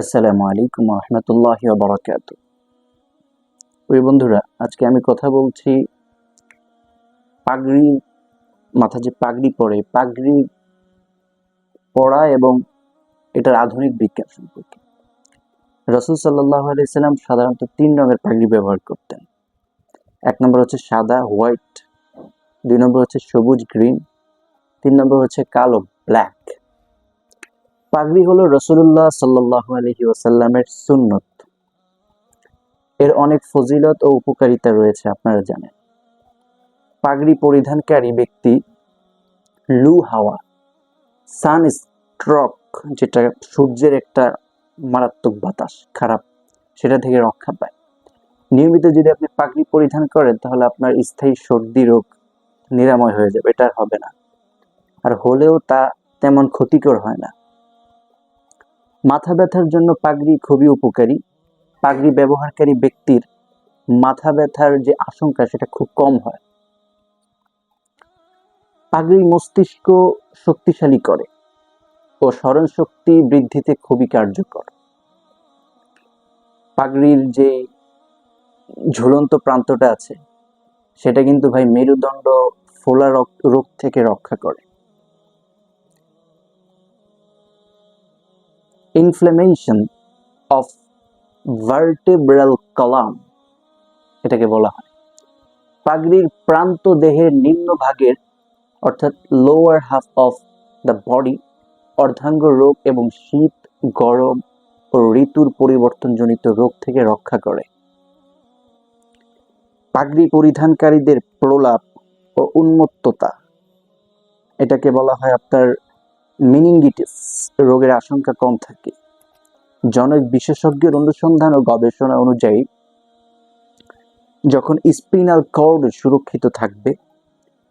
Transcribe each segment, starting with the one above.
আসসালামু আলাইকুম রহমতুল্লাহ বরকাত ওই বন্ধুরা, আজকে আমি কথা বলছি পাগড়ি, মাথা যে পাগড়ি পরে, পাগড়ি পড়া এবং এটার আধুনিক বিজ্ঞান সম্পর্কে। রসুল সাল্লাহ আলাইসাল্লাম সাধারণত তিন রঙের পাগড়ি ব্যবহার করতেন। এক নম্বর হচ্ছে সাদা, হোয়াইট, দুই নম্বর হচ্ছে সবুজ, গ্রিন, তিন নম্বর হচ্ছে কালো, ব্ল্যাক। পাগড়ি হলো রসুল্লাহ সাল্লাহ আলহি ওসাল্লামের সুন্নত। এর অনেক ফজিলত ও উপকারিতা রয়েছে, আপনারা জানেন। পাগড়ি পরিধানকারী ব্যক্তি লু হাওয়া, সান স্ট্রক, যেটা সূর্যের একটা মারাত্মক বাতাস, খারাপ, সেটা থেকে রক্ষা পায়। নিয়মিত যদি আপনি পাগড়ি পরিধান করেন, তাহলে আপনার স্থায়ী সর্দি রোগ নিরাময় হয়ে যাবে, এটা আর হবে না। আর হলেও তা তেমন ক্ষতিকর হয় না। মাথা ব্যথার জন্য পাগড়ি খুবই উপকারী। পাগড়ি ব্যবহারকারী ব্যক্তির মাথা ব্যথার যে আশঙ্কা, সেটা খুব কম হয়। পাগড়ি মস্তিষ্ক শক্তিশালী করে ও স্মরণ শক্তি বৃদ্ধিতে খুবই কার্যকর। পাগড়ির যে ঝুলন্ত প্রান্তটা আছে, সেটা কিন্তু ভাই মেরুদণ্ড ফোলা রোগ থেকে রক্ষা করে। ইনফ্লেমেশন অফ ভার্টেব্রাল কলাম এটাকে বলা হয়। পাগড়ির প্রান্ত দেহের নিম্ন ভাগের, অর্থাৎ lower half of the body অর্ধাঙ্গ রোগ এবং শীত, গরম ও ঋতুর পরিবর্তনজনিত রোগ থেকে রক্ষা করে। পাগড়ি পরিধানকারীদের প্রলাপ ও উন্মত্ততা, এটাকে বলা হয় আপনার মিনিঙ্গিটিস রোগের আশঙ্কা কম থাকে। জনক বিশেষজ্ঞের অনুসন্ধান ও গবেষণা অনুযায়ী, যখন স্পিনাল কর্ড সুরক্ষিত থাকবে,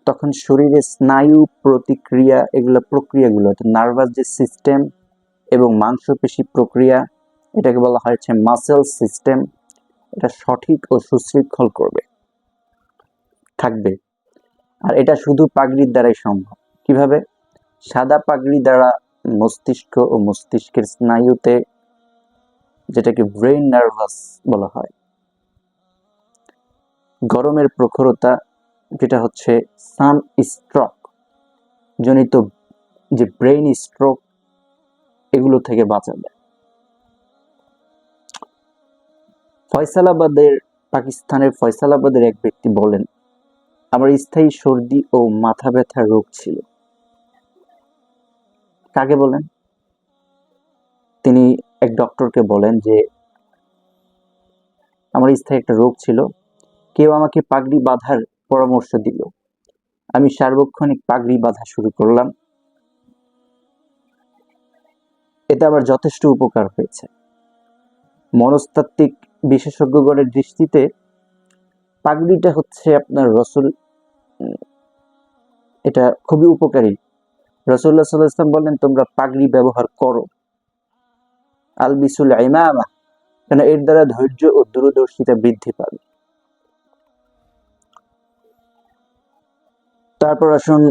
তখন শরীরে স্নায়ু প্রতিক্রিয়া এগুলো প্রক্রিয়াগুলো নার্ভাস যে সিস্টেম এবং মাংসপেশি প্রক্রিয়া, এটাকে বলা হয়েছে মাসেল সিস্টেম এটা সঠিক ও সুশৃঙ্খল করবে, থাকবে। আর এটা শুধু পাগড়ির দ্বারাই সম্ভব। কীভাবে? সাদা পাগড়ি দ্বারা মস্তিষ্ক ও মস্তিষ্কের স্নায়ুতে যেটাকে ব্রেইন নার্ভাস বলা হয়। গরমের প্রখরতা যেটা হচ্ছে সান স্ট্রোক জনিত যে ব্রেইন স্ট্রোক এগুলো থেকে বাঁচা যায়। ফয়সালাবাদের, পাকিস্তানের ফয়সালাবাদের এক ব্যক্তি বলেন, আমার স্থায়ী সর্দি ও মাথা ব্যথার রোগ ছিল। কাকে বলেন? তিনি এক ডক্টরকে বলেন যে, আমার স্থায়ী একটা রোগ ছিল। কেউ আমাকে পাগড়ি বাঁধার পরামর্শ দিল। আমি সার্বক্ষণিক পাগড়ি বাঁধা শুরু করলাম। এতে আমার যথেষ্ট উপকার হয়েছে। মনস্তাত্ত্বিক বিশেষজ্ঞগণের দৃষ্টিতে পাগড়িটা হচ্ছে আপনার রসুল। এটা খুবই উপকারী রসুল্লাহ সাল্লাহ ইসলাম বললেন, তোমরা পাগড়ি ব্যবহার করো। আল বিসুল ইমামা কেন এর দ্বারা ধৈর্য ও দূরদর্শিতা বৃদ্ধি পাবে। তারপর আসুন,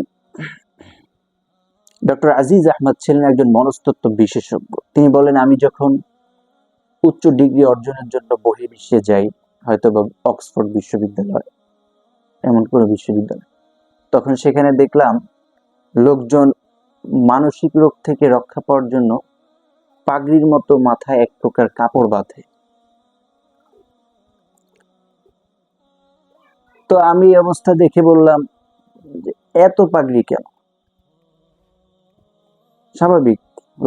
ডক্টর আজিজ আহমদ ছিলেন একজন মনস্তত্ব বিশেষজ্ঞ। তিনি বলেন আমি যখন উচ্চ ডিগ্রি অর্জনের জন্য বহির্বিশ্বে যাই হয়তো বা অক্সফোর্ড বিশ্ববিদ্যালয়, এমন কোনো বিশ্ববিদ্যালয়, তখন সেখানে দেখলাম লোকজন মানসিক রোগ থেকে রক্ষা পাওয়ার জন্য পাগড়ির মতো মাথায় এক প্রকার কাপড় বাঁধে। তো আমি অবস্থা দেখে বললাম এত পাগড়ি কেন? স্বাভাবিক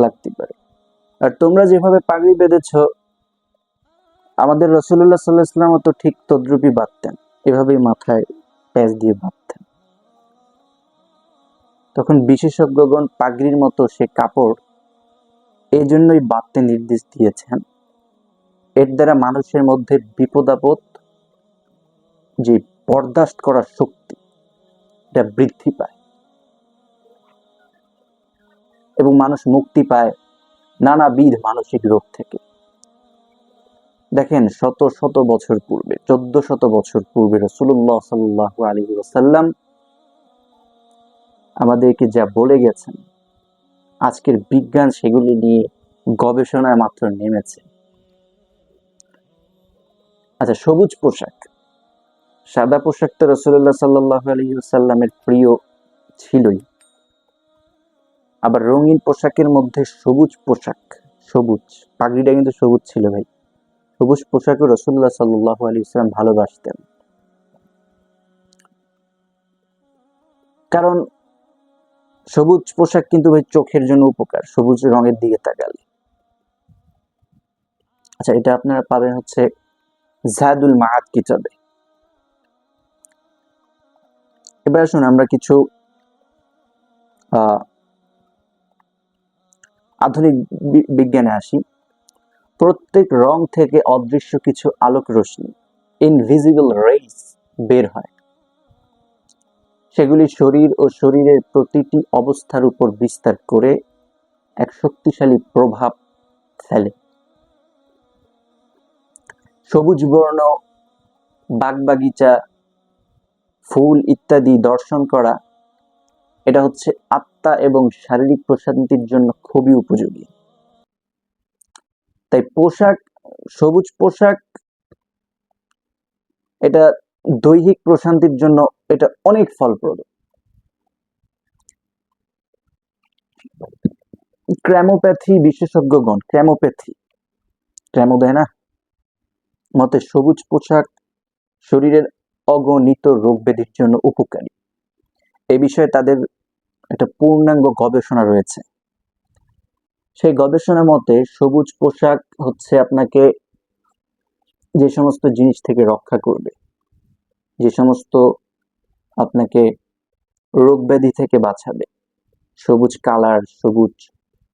লাগতে পারে। আর তোমরা যেভাবে পাগড়ি বেঁধেছ, আমাদের রসুল্লাহ সাল্লাহ ইসলাম তো ঠিক তদ্রুপই বাঁধতেন। এভাবেই মাথায় প্যাচ দিয়ে বাঁধতেন। তখন বিশেষজ্ঞগণ পাগড়ির মতো সে কাপড় এই জন্যই বাঁধতে নির্দেশ দিয়েছেন। এর দ্বারা মানুষের মধ্যে বিপদাপদ, যে বরদাস্ত করার শক্তি, এটা বৃদ্ধি পায়। এবং মানুষ মুক্তি পায় নানাবিধ মানসিক রোগ থেকে। দেখেন, শত শত বছর পূর্বে, চোদ্দ শত বছর পূর্বে রসুল্লাহ সাল্লাহ আলী ওসাল্লাম আমাদেরকে যা বলে গেছেন, আজকের বিজ্ঞান সেগুলি নিয়ে গবেষণায় মাত্র নেমেছে। আচ্ছা সবুজ পোশাক। সাদা পোশাক তো রসুল্লাহ সাল্লাহ আলহিসাল্লামের প্রিয় ছিলই। আবার রঙিন পোশাকের মধ্যে সবুজ পোশাক, সবুজ, পাগড়িটা কিন্তু সবুজ ছিল ভাই। সবুজ পোশাকও রসুল্লাহ সাল্লাহ ইসলাম ভালোবাসতেন। কারণ সবুজ পোশাক কিন্তু ভাই চোখের জন্য উপকার, সবুজ রঙের দিকে তাকালে। আচ্ছা এটা আপনারা পাবেন হচ্ছে জাদুল মাহাত কিতাবে। এবার আসুন আমরা কিছু আধুনিক বিজ্ঞানে আসি। প্রত্যেক রং থেকে অদৃশ্য কিছু আলোক রশ্মি ইনভিজিবল রেইস বের হয়। সেগুলি শরীর ও শরীরের প্রতিটি অবস্থার উপর বিস্তার করে এক শক্তিশালী প্রভাব ফেলে। সবুজ বর্ণ, বাগবাগিচা, ফুল ইত্যাদি দর্শন করা, এটা হচ্ছে আত্মা এবং শারীরিক প্রশান্তির জন্য খুবই উপযোগী। তাই পোশাক, সবুজ পোশাক, এটা দৈহিক প্রশান্তির জন্য এটা অনেক ফলপ্রদ। ক্র্যামোপ্যাথি বিশেষজ্ঞগণ, ক্র্যামোপ্যাথি। ক্র্যামো দেয় না? মতে সবুজ পোশাক শরীরের অগণিত রোগ ব্যাধির জন্য উপকারী। এ বিষয়ে তাদের একটা পূর্ণাঙ্গ গবেষণা রয়েছে। সেই গবেষণা মতে সবুজ পোশাক হচ্ছে আপনাকে যে সমস্ত জিনিস থেকে রক্ষা করবে। যে সমস্ত আপনাকে রোগ ব্যাধি থেকে বাঁচাবে। সবুজ কালার, সবুজ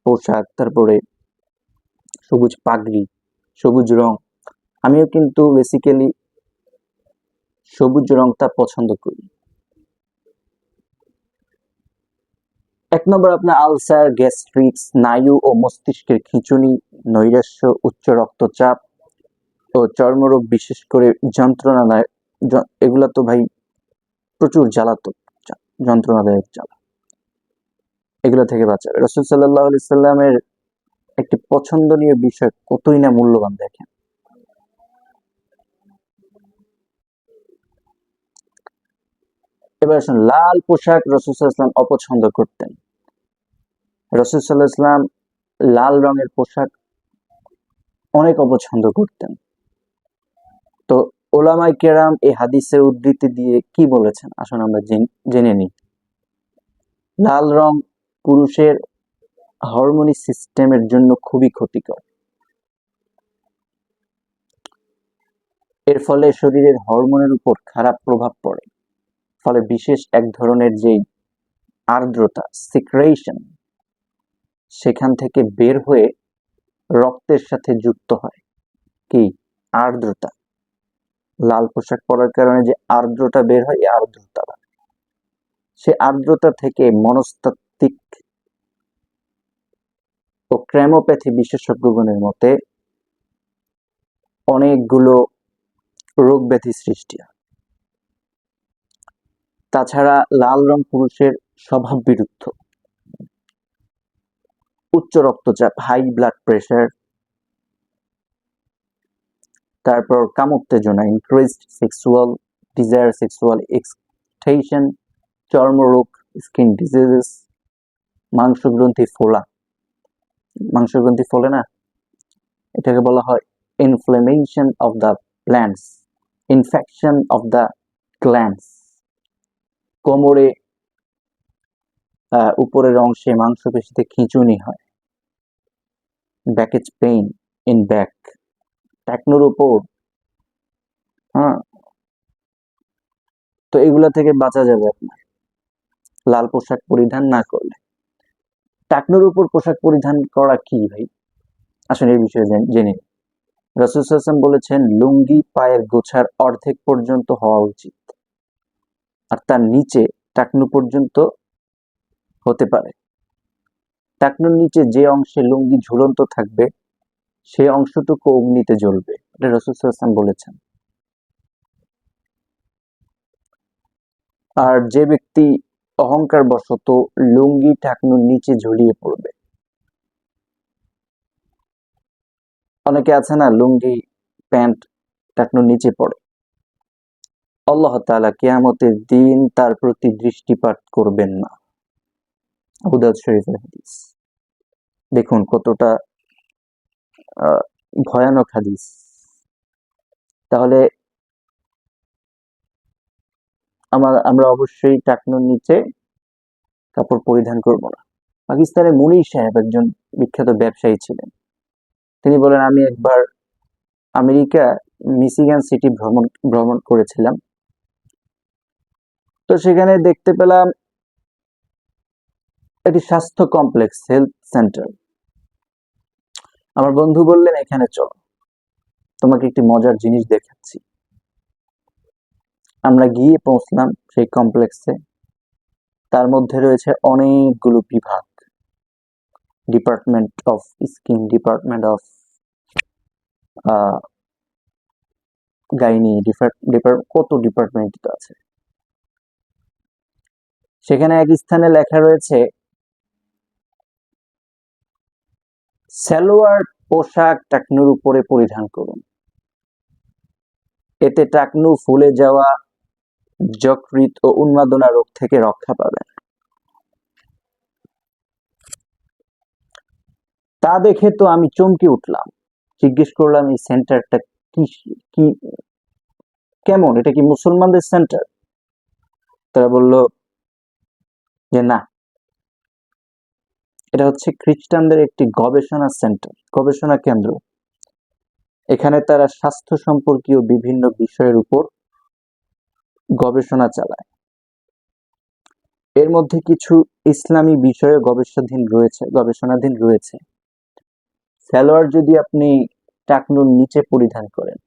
পোশাক, তারপরে সবুজ পাগড়ি, সবুজ রং। আমিও কিন্তু বেসিক্যালি সবুজ রংটা পছন্দ করি। এক নম্বর আপনার আলসার গ্যাস্ট্রিক স্নায়ু ও মস্তিষ্কের খিঁচুনি, নৈরাশ্য, উচ্চ রক্তচাপ ও চর্মরোগ বিশেষ করে যন্ত্রণাদায়ক এগুলা তো ভাই প্রচুর জ্বালাতক যন্ত্রণাদায়ক জ্বালা। এগুলো থেকে বাঁচাবে। রসুল সাল্লাহ আলি সাল্লামের একটি পছন্দনীয় বিষয় কতই না মূল্যবান দেখেন। এবার আসুন, লাল পোশাক রসুলাম অপছন্দ করতেন। ইসলাম লাল রঙের পোশাক অনেক অপছন্দ করতেন। তো ওলামাই কেরাম এই হাদিসের উদ্ধৃতি দিয়ে কি বলেছেন? আসুন আমরা জেনে নিই। লাল রং পুরুষের হরমোনি সিস্টেমের জন্য খুবই ক্ষতিকর। এর ফলে শরীরের হরমোনের উপর খারাপ প্রভাব পড়ে। ফলে বিশেষ এক ধরনের যেই আর্দ্রতা, সিক্রেশন, সেখান থেকে বের হয়ে রক্তের সাথে যুক্ত হয়। কি? আর্দ্রতা। লাল পোশাক পরার কারণে যে আর্দ্রতা বের হয়, এই আর্দ্রতা সে আর্দ্রতা থেকে মনস্তাত্ত্বিক ও ক্র্যামোপ্যাথি বিশেষজ্ঞগণের মতে অনেকগুলো রোগ ব্যাধি সৃষ্টি হয়। তাছাড়া লাল রং পুরুষের স্বভাব বিরুদ্ধ উচ্চ রক্তচাপ হাই ব্লাড প্রেশার তারপর কাম উত্তেজনা increased sexual desire sexual extension চর্মরোগ স্কিন ডিজিজেস মাংসগ্রন্থি ফোলা। মাংসগ্রন্থি ফোলে না? এটাকে বলা হয় inflammation of the plants infection of the glands কোমরে উপরের অংশে মাংসপেশিতে খিঁচুনি হয়। ব্যাকেজ পেইন ইন ব্যাক টাকনোর উপর। হ্যাঁ? তো এগুলা থেকে বাঁচা যাবে আপনার। লাল পোশাক পরিধান না করলে। টাকনোর উপর পোশাক পরিধান করা কি ভাই? আসলে এই বিষয়ে জেনে রসুল বলেছেন, লুঙ্গি পায়ের গোছার অর্ধেক পর্যন্ত হওয়া উচিত। আর তার নিচে টাকনু পর্যন্ত হতে পারে। টাকনুর নিচে যে অংশে লুঙ্গি ঝুলন্ত থাকবে সে অংশটুকু অগ্নিতে জ্বলবে। এটা রসুলাম বলেছেন। আর যে ব্যক্তি অহংকার বশত লুঙ্গি টাকনুর নিচে ঝুলিয়ে পড়বে। অনেকে আছে না, লুঙ্গি, প্যান্ট টাকনুর নিচে পড়ে। আল্লাহ তাআলা কেয়ামতের দিন তার প্রতি দৃষ্টিপাত করবেন না। আবুদাউদ শরীফের হাদিস। দেখুন কতটা ভয়ানক হাদিস। তাহলে আমার, আমরা অবশ্যই টাকনুর নিচে কাপড় পরিধান করব না। পাকিস্তানের মুনি সাহেব একজন বিখ্যাত ব্যবসায়ী ছিলেন। তিনি বলেন, আমি একবার আমেরিকা মিসিগান সিটি ভ্রমণ ভ্রমণ করেছিলাম। তো সেখানে দেখতে পেলাম একটি স্বাস্থ্য কমপ্লেক্স, হেলথ সেন্টার। আমার বন্ধু বললেন, এখানে চলো। তোমাকে একটি মজার জিনিস দেখাচ্ছি। আমরা গিয়ে পৌঁছলাম সেই কমপ্লেক্সে তার মধ্যে রয়েছে অনেকগুলো বিভাগ। Department of skin department of gynae কত ডিপার্টমেন্ট আছে। সেখানে এক স্থানে লেখা রয়েছে সালোয়ার পোশাক টাকনুর উপরে পরিধান করুন। এতে টাকনু ফুলে যাওয়া যকৃত ও উন্মাদনা রোগ থেকে রক্ষা পাবেন। তা দেখে তো আমি চমকে উঠলাম। জিজ্ঞেস করলাম, এই সেন্টারটা কি কি, কেমন? এটা কি মুসলমানদের সেন্টার? তারা বলল, যে না। এটা হচ্ছে খ্রিস্টানদের একটি গবেষণা সেন্টার, গবেষণা কেন্দ্র। এখানে তারা স্বাস্থ্য সম্পর্কীয় বিভিন্ন বিষয়ের উপর গবেষণা চালায়। এর মধ্যে কিছু ইসলামী বিষয়ে গবেষণাধীন রয়েছে গবেষণাধীন রয়েছে। সালোয়ার যদি আপনি টাকনুর নিচে পরিধান করেন,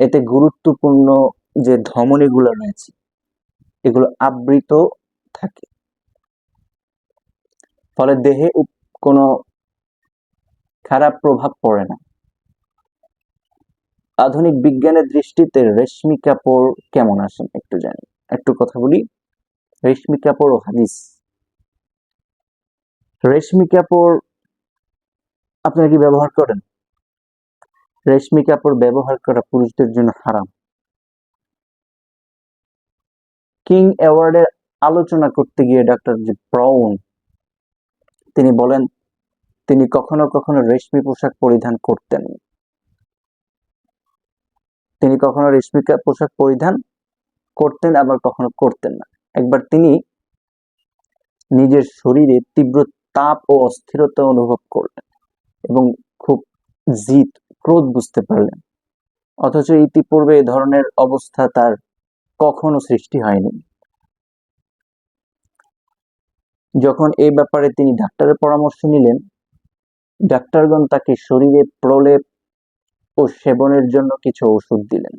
এতে গুরুত্বপূর্ণ যে ধমনীগুলো রয়েছে, এগুলো আবৃত থাকে। ফলে দেহে কোনো খারাপ প্রভাব পড়ে না। আধুনিক বিজ্ঞানের দৃষ্টিতে রেশমি কাপড় কেমন আসেন একটু জানি। একটু কথা বলি। রেশমি কাপড় ও হাদিস। রেশমি কাপড় আপনারা কি ব্যবহার করেন? রেশমি কাপড় ব্যবহার করা পুরুষদের জন্য হারাম। কিং অ্যাওয়ার্ডের আলোচনা করতে গিয়ে ডক্টর যে ব্রাউন তিনি বলেন, তিনি কখনো কখনো রেশমি পোশাক পরিধান করতেন। তিনি কখনো রেশমি পোশাক পরিধান করতেন আবার কখনো করতেন না। একবার তিনি নিজের শরীরে তীব্র তাপ ও অস্থিরতা অনুভব করলেন এবং খুব জিত ক্রোধ বুঝতে পারলেন। অথচ ইতিপূর্বে এ ধরনের অবস্থা তার কখনো সৃষ্টি হয়নি। যখন এই ব্যাপারে তিনি ডাক্তারের পরামর্শ নিলেন, ডাক্তারগণ তাকে শরীরে প্রলেপ ও সেবনের জন্য কিছু ওষুধ দিলেন।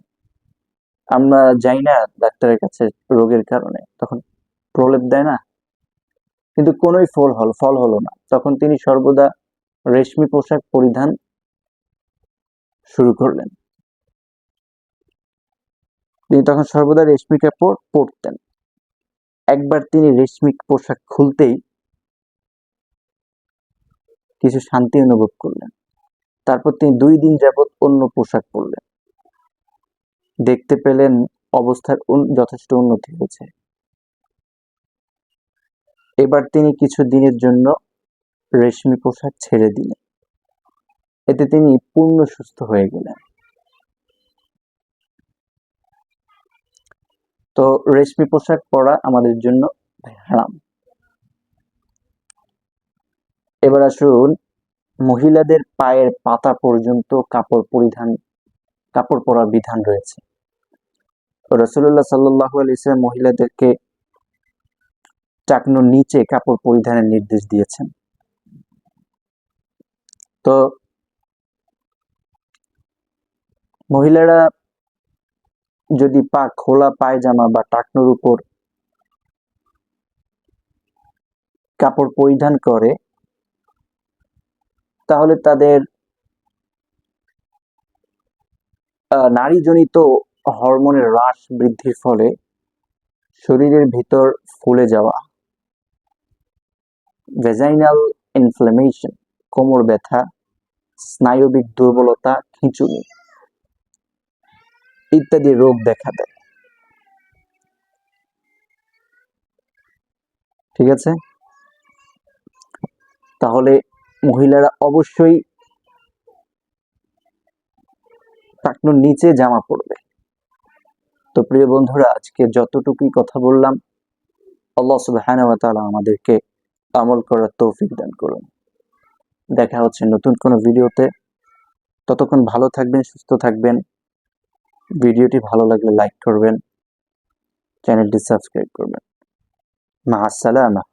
আমরা যাই না ডাক্তারের কাছে রোগের কারণে, তখন প্রলেপ দেয় না। কিন্তু কোনোই ফল হল, ফল হলো না। তখন তিনি সর্বদা রেশমি পোশাক পরিধান শুরু করলেন। তিনি তখন সর্বদা রেশমি কাপড় পরতেন। একবার তিনি রেশমি পোশাক খুলতেই কিছু শান্তি অনুভব করলেন। তারপর তিনি দুই দিন যাবৎ অন্য পোশাক পরলেন। দেখতে পেলেন অবস্থার যথেষ্ট উন্নতি হয়েছে। এবার তিনি কিছু দিনের জন্য রেশমি পোশাক ছেড়ে দিলেন। এতে তিনি পূর্ণ সুস্থ হয়ে গেলেন। তো রেশমি পোশাক পরা আমাদের জন্য হারাম। এবার আসুন, মহিলাদের পায়ের পাতা পর্যন্ত কাপড় পরিধান, কাপড় পরার বিধান রয়েছে। রসুল্লাহ সাল্লাহ আলিয়াল্লাম মহিলাদেরকে টাকনোর নিচে কাপড় পরিধানের নির্দেশ দিয়েছেন। তো মহিলারা যদি পা খোলা পায়জামা বা টাকনোর উপর কাপড় পরিধান করে, তাহলে তাদের নারীজনিত হরমোনের হ্রাস বৃদ্ধির ফলে শরীরের ভিতর ফুলে যাওয়া ভেজাইনাল ইনফ্লামেশন কোমর ব্যথা, স্নায়বিক দুর্বলতা, খিঁচুনি ইত্যাদি রোগ দেখা দেয়। ঠিক আছে? তাহলে মহিলারা অবশ্যই টাকনুর নিচে জামা পড়বে তো প্রিয় বন্ধুরা, আজকে যতটুকুই কথা বললাম, আল্লাহ সুবহানাহু ওয়া তাআলা আমাদেরকে আমল করার তৌফিক দান করুন। দেখা হচ্ছে নতুন কোনো ভিডিওতে। ততক্ষণ ভালো থাকবেন, সুস্থ থাকবেন। ভিডিওটি ভালো লাগলে লাইক করবেন চ্যানেলটি সাবস্ক্রাইব করবেন। মা আসসালামা